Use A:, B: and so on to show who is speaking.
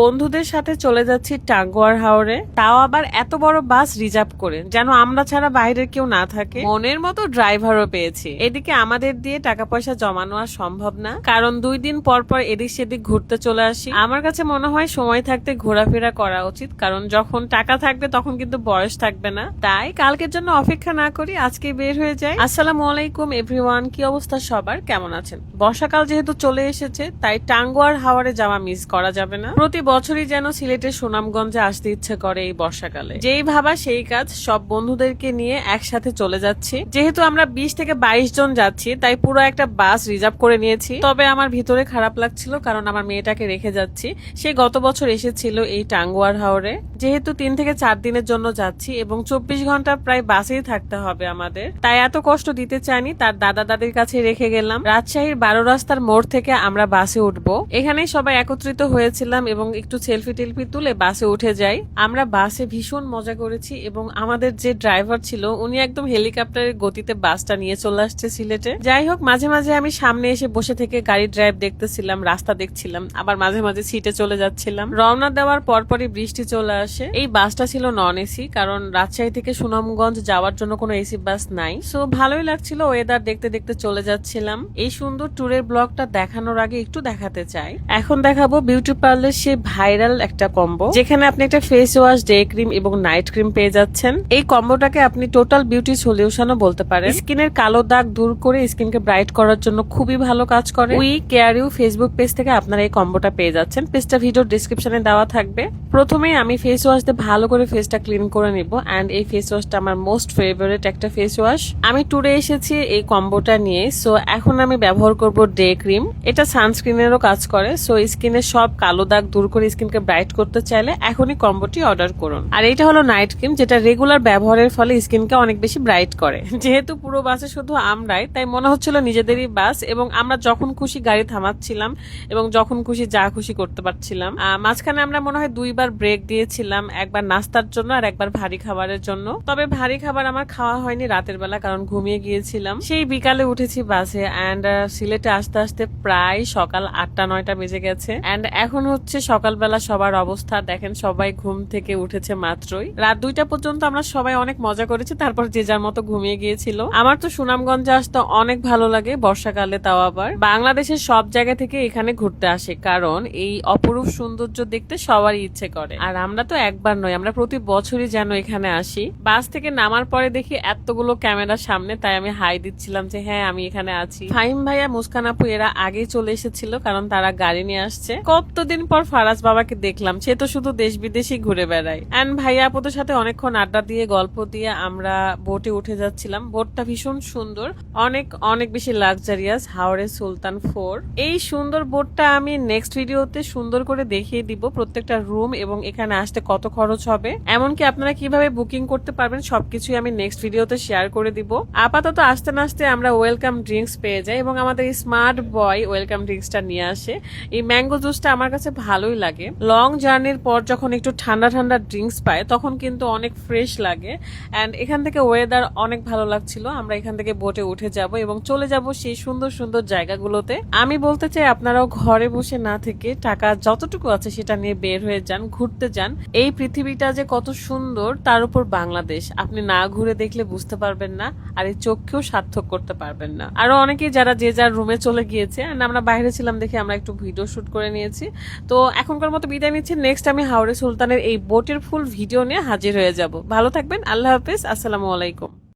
A: বন্ধুদের সাথে চলে যাচ্ছি টাঙ্গুয়ার হাওরে। তাও আবার এত বড় বাস রিজার্ভ করে, যেন আমরা ছাড়া বাইরের কেউ না থাকে। মনের মতো ড্রাইভারও পেয়েছি। এদিকে আমাদের দিয়ে টাকা পয়সা জমানো আর সম্ভব না। কারণ দুই দিন পর পর এদিক সেদিক ঘুরতে চলে আসি। আমার কাছে মনে হয় সময় থাকতে ঘোরাফেরা করা উচিত, কারণ যখন টাকা থাকবে তখন কিন্তু বয়স থাকবে না। তাই কালকের জন্য অপেক্ষা না করি আজকে বের হয়ে যায় আসসালামু আলাইকুম এভরিওয়ান, কি অবস্থা সবার? কেমন আছেন? বর্ষাকাল যেহেতু চলে এসেছে, তাই টাঙ্গুয়ার হাওয়ারে যাওয়া মিস করা যাবে না। প্রতি বছরই যেন সিলেটের সুনামগঞ্জে আসতে ইচ্ছে করে এই বর্ষাকালে। যেই ভাবা সেই কাজ সব বন্ধুদেরকে নিয়ে একসাথে চলে যাচ্ছি। যেহেতু আমরা বিশ থেকে বাইশ জন যাচ্ছি, তাই পুরো একটা বাস রিজার্ভ করে নিয়েছি। তবে আমার ভিতরে খারাপ লাগছিল কারণ আমার মেয়েটাকে রেখে যাচ্ছি। সে গত বছর এসেছিল এই টাঙ্গুয়ার হাওরে। যেহেতু তিন থেকে চার দিনের জন্য যাচ্ছি এবং চব্বিশ ঘণ্টা প্রায় বাসেই থাকতে হবে আমাদের। তাই এত কষ্ট দিতে চাইনি, তার দাদা দাদির কাছে রেখে গেলাম। রাজশাহীর বারো রাস্তার মোড় থেকে আমরা বাসে উঠবো। এখানেই সবাই একত্রিত হয়েছিলাম এবং একটু সেলফি টেলফি তুলে বাসে উঠে যাই। আমরা বাসে ভীষণ মজা করেছি এবং আমাদের যে ড্রাইভার ছিল, উনি একদম হেলিকপ্টারের গতিতে বাসটা নিয়ে চলে আসছে সিলেটে। যাই হোক, মাঝে মাঝে আমি সামনে এসে বসে থেকে গাড়ি ড্রাইভ দেখতেছিলাম, রাস্তা দেখছিলাম, আবার মাঝে মাঝে সিটে চলে যাচ্ছিলাম। রওনা দেওয়ার পরপরই বৃষ্টি চলে আসে। এই বাসটা ছিল নন এসি কারণ রাজশাহী থেকে সুনামগঞ্জ যাওয়ার জন্য কোনো এসি বাস নাই। সো ভালোই লাগছিল ওয়েদার দেখতে দেখতে চলে যাচ্ছিলাম। এই সুন্দর ট্যুরের ব্লগটা দেখানোর আগে একটু দেখাতে চাই। এখন দেখাবো বিউটি পার্লার সে ভাইরাল একটা কম্বো যেখানে আপনি একটা ফেস ওয়াশ ডে ক্রিম এবং নাইট ক্রিম পেয়ে যাচ্ছেন। এই কম্বোটাকে আপনি টোটাল বিউটি সলিউশনও বলতে পারেন। স্কিনের কালো দাগ দূর করে স্কিনকে ব্রাইট করার জন্য খুবই ভালো কাজ করে। We care you Facebook page থেকে আপনারা এই কম্বোটা পেয়ে যাচ্ছেন। পেজটা ভিডিও ডিসক্রিপশনে দেওয়া থাকবে। প্রথমেই আমি ফেস ওয়াশ দিয়ে ভালো করে ফেসটা ক্লিন করে নিব। অ্যান্ড এই ফেস ওয়াশটা আমার মোস্ট ফেভারিট একটা ফেস ওয়াশ আমি ট্যুরে এসেছি এই কম্বোটা নিয়ে। সো এখন আমি ব্যবহার করব ডে ক্রিম এটা সানস্ক্রিনেরও কাজ করে। সো স্কিনের সব কালো দাগ দূর করে স্কিনকে ব্রাইট করতে চাইলে এখনই কম্বোটি অর্ডার করুন। আর এটা হলো নাইট ক্রিম, যেটা রেগুলার ব্যবহারের ফলে স্কিনকে অনেক বেশি ব্রাইট করে। যেহেতু পুরো বাসে শুধু আমরাই, তাই মনে হচ্ছিল নিজেদেরই বাস এবং আমরা যখন খুশি গাড়ি থামাচ্ছিলাম এবং যখন খুশি যা খুশি করতে পারছিলাম। মাঝখানে আমরা মনে হয় দুইবার ব্রেক দিয়েছিলাম, একবার নাস্তার জন্য আর একবার ভারী খাবারের জন্য। তবে ভারী খাবার আমার খাওয়া হয়নি রাতের বেলা, কারণ ঘুমিয়ে গিয়েছিলাম। সেই বিকালে উঠেছি বাসে অ্যান্ড সিলেটে আসতে আসতে প্রায় সকাল আটটা, নয়টা বেজে গেছে। অ্যান্ড এখন হচ্ছে সকালবেলা সবার অবস্থা, দেখেন সবাই ঘুম থেকে উঠেছে মাত্রই। রাত দুইটা পর্যন্ত আমরা সবাই অনেক মজা করেছি, তারপর যে যার মতো ঘুমিয়ে গিয়েছিল। আমার তো সুনামগঞ্জে আসতে অনেক ভালো লাগে, বর্ষাকালে তাও আবার। বাংলাদেশের সব জায়গা থেকে এখানে ঘুরতে আসে, কারণ এই অপরূপ সৌন্দর্য দেখতে সবারই ইচ্ছে করে। আর আমরা তো একবার নয়, আমরা প্রতি বছরই যেন এখানে আসি। বাস থেকে নামার পরে দেখি এতগুলো ক্যামেরা সামনে, তাই আমি হাই দিচ্ছিলাম যে হ্যাঁ আমি এখানে আছি। ফাহিম ভাইয়া, মুস্কান আপু, এরা আগেই চলে এসেছিল, কারণ তারা গাড়ি নিয়ে আসছে। কতদিন পর ফারাজ বাবাকে দেখলাম। সে তো শুধু দেশ বিদেশই ঘুরে বেড়ায়। অ্যান্ড ভাইয়া আপুদের সাথে অনেকক্ষণ আড্ডা দিয়ে, গল্প দিয়ে আমরা বোটে উঠে যাচ্ছিলাম। বোটটা ভীষণ সুন্দর। অনেক অনেক বেশি লাক্সারিয়াস হাওড়ে সুলতান ফোর। এই সুন্দর বোটটা আমি নেক্সট ভিডিওতে সুন্দর করে দেখিয়ে দিব প্রত্যেকটা রুম এবং এখানে আসতে কত খরচ হবে। এমনকি আপনারা কীভাবে বুকিং করতে পারবেন সবকিছুই আমি নেক্সট ভিডিওতে শেয়ার করে দিব। আপাতত আসতে না আসতে আমরা ওয়েলকাম ড্রিঙ্কস পেয়ে যাই এবং আমাদের স্মার্ট বয় ওয়েলকাম ড্রিঙ্কসটা নিয়ে আসে। এই ম্যাঙ্গো জুসটা আমার কাছে ভালোই লাগে। লং জার্নির পর যখন একটু ঠান্ডা ঠান্ডা ড্রিঙ্কস পায়, তখন কিন্তু অনেক ফ্রেশ লাগে। অ্যান্ড এখান থেকে ওয়েদার অনেক ভালো লাগছিল। আমরা এখান থেকে বোটে উঠে যাব এবং চলে যাব সেই সুন্দর সুন্দর জায়গাগুলোতে। আমি বলতে চাই, আপনারাও ঘরে বসে না থেকে টাকা যতটুকু আছে সেটা নিয়ে বের হয়ে যান, ঘুরতে যান। এই পৃথিবীটা যে কত সুন্দর, তার উপর বাংলাদেশ। আপনি না ঘুরে দেখলে বুঝতে পারবেন না, আর এই চোখকেও সার্থক করতে পারবেন না। আরও অনেকেই যারা যে যার রুমে চলে গিয়েছে আমরা বাইরে ছিলাম দেখে আমরা একটু ভিডিও শুট করে নিয়েছি। তো এখনকার মতো বিদায় নিচ্ছি। নেক্সট আমি হাওড়ে সুলতানের এই বোটের ফুল ভিডিও নিয়ে হাজির হয়ে যাব। ভালো থাকবেন। আল্লাহ হাফিজ। আসসালামু আলাইকুম।